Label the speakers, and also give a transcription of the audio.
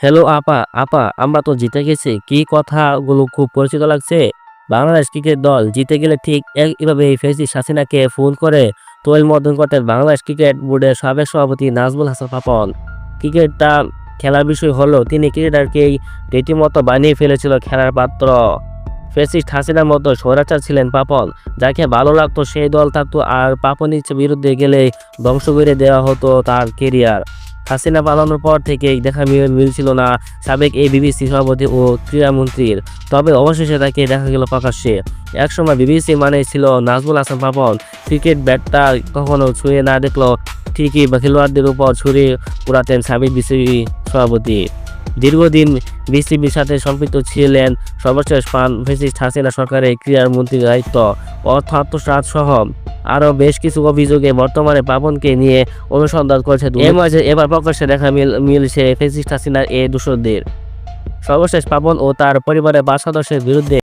Speaker 1: Hello আপা। আপা, আমরা তো জিতে গেছি। কি কথাগুলো খুব পরিচিত লাগছে। বাংলাদেশ ক্রিকেট দল জিতে গেলে ঠিক একইভাবে ফেসিস হাসিনাকে ফোন করে তৈল মদন করতে বাংলাদেশ ক্রিকেট বোর্ডের সাবেক সভাপতি নাজমুল হাসান পাপন। ক্রিকেটটা খেলার বিষয় হলো তিনি ক্রিকেটারকেই রীতিমতো বানিয়ে ফেলেছিল খেলার পাত্র। ফেসিস্ট হাসিনার মতো স্বৈরাচার ছিলেন পাপন, যাকে ভালো লাগতো সেই দল থাকতো আর পাপনের বিরুদ্ধে গেলে ধ্বংস করে দেওয়া হতো তার কেরিয়ার হাসিনা পালানোর পর থেকেই দেখা মিলছিল না সাবেক এই বিবিসি সভাপতি ও ক্রীড়ামন্ত্রীর তবে অবশেষে তাকে দেখা গেল প্রকাশ্যে। একসময় বিবিসি মানে ছিল নাজমুল হাসান পাপন ক্রিকেট ব্যাটটা কখনো ছুঁয়ে না দেখল, ঠিকই খেলোয়াড়দের উপর ছুঁড়ে উড়াতেন সাবেক বিসিবি সভাপতি। দীর্ঘদিন বিসিবির সাথে সম্পৃক্ত ছিলেন সর্বশেষ পান ফেসিস্ট হাসিনা সরকারের ক্রীড়ার মন্ত্রীর দায়িত্ব। অর্থাৎ সহ আরও বেশ কিছু অভিযোগে বর্তমানে পাপনকে নিয়ে অনুসন্ধান করছে এ মাঝে এবার প্রকাশ্যে দেখা মিল মিলছে ফেসিস্ট হাসিনার এ দূষণদের সর্বশেষ পাপন ও তার পরিবারের পাঁচ সদস্যের বিরুদ্ধে